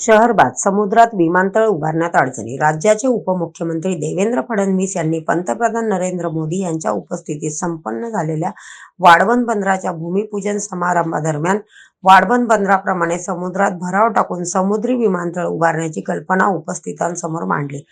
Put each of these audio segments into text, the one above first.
शहरबाद समुद्रात विमानतळ उभारण्यात अडचणी. राज्याचे उपमुख्यमंत्री देवेंद्र फडणवीस यांनी पंतप्रधान नरेंद्र मोदी यांच्या उपस्थितीत संपन्न झालेल्या वाढवण बंदराच्या भूमिपूजन समारंभादरम्यान वाढवण बंदराप्रमाणे समुद्रात भराव टाकून समुद्री विमानतळ उभारण्याची कल्पना उपस्थितांसमोर मांडली.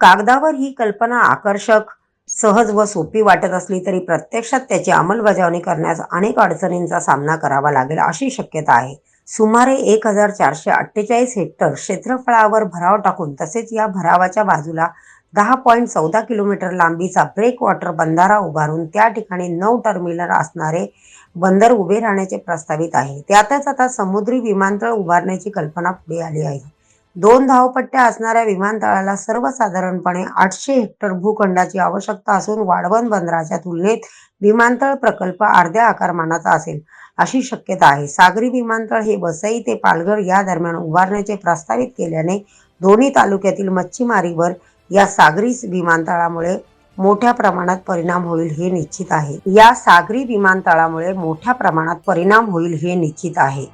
कागदावर ही कल्पना आकर्षक सहज व सोपी वाटत असली तरी प्रत्यक्षात त्याची अंमलबजावणी करण्यास अनेक अडचणींचा सामना करावा लागेल अशी शक्यता आहे. सुमारे एक हजार चारशे अठ्ठेचाळीस हेक्टर क्षेत्रफळावर भराव टाकून तसेच या भरावाच्या बाजूला दहा पॉईंट चौदा किलोमीटर लांबीचा ब्रेक वॉटर बंधारा उभारून त्या ठिकाणी नऊ टर्मिनल असणारे बंदर उभे राहण्याचे प्रस्तावित आहे. त्यातच आता समुद्री विमानतळ उभारण्याची कल्पना पुढे आली आहे. दोन धावपट्ट्या असणाऱ्या विमानतळाला सर्वसाधारणपणे आठशे हेक्टर भूखंडाची आवश्यकता असून वाढवण बंदराच्या तुलनेत विमानतळ प्रकल्प अर्ध्या आकारमानाचा असेल अशी शक्यता आहे. सागरी विमानतळ हे वसई ते पालघर या दरम्यान उभारण्याचे प्रस्तावित केल्याने दोन्ही तालुक्यातील मच्छीमारीवर या सागरी विमानतळामुळे मोठ्या प्रमाणात परिणाम होईल हे निश्चित आहे. या सागरी विमानतळामुळे मोठ्या प्रमाणात परिणाम होईल हे निश्चित आहे.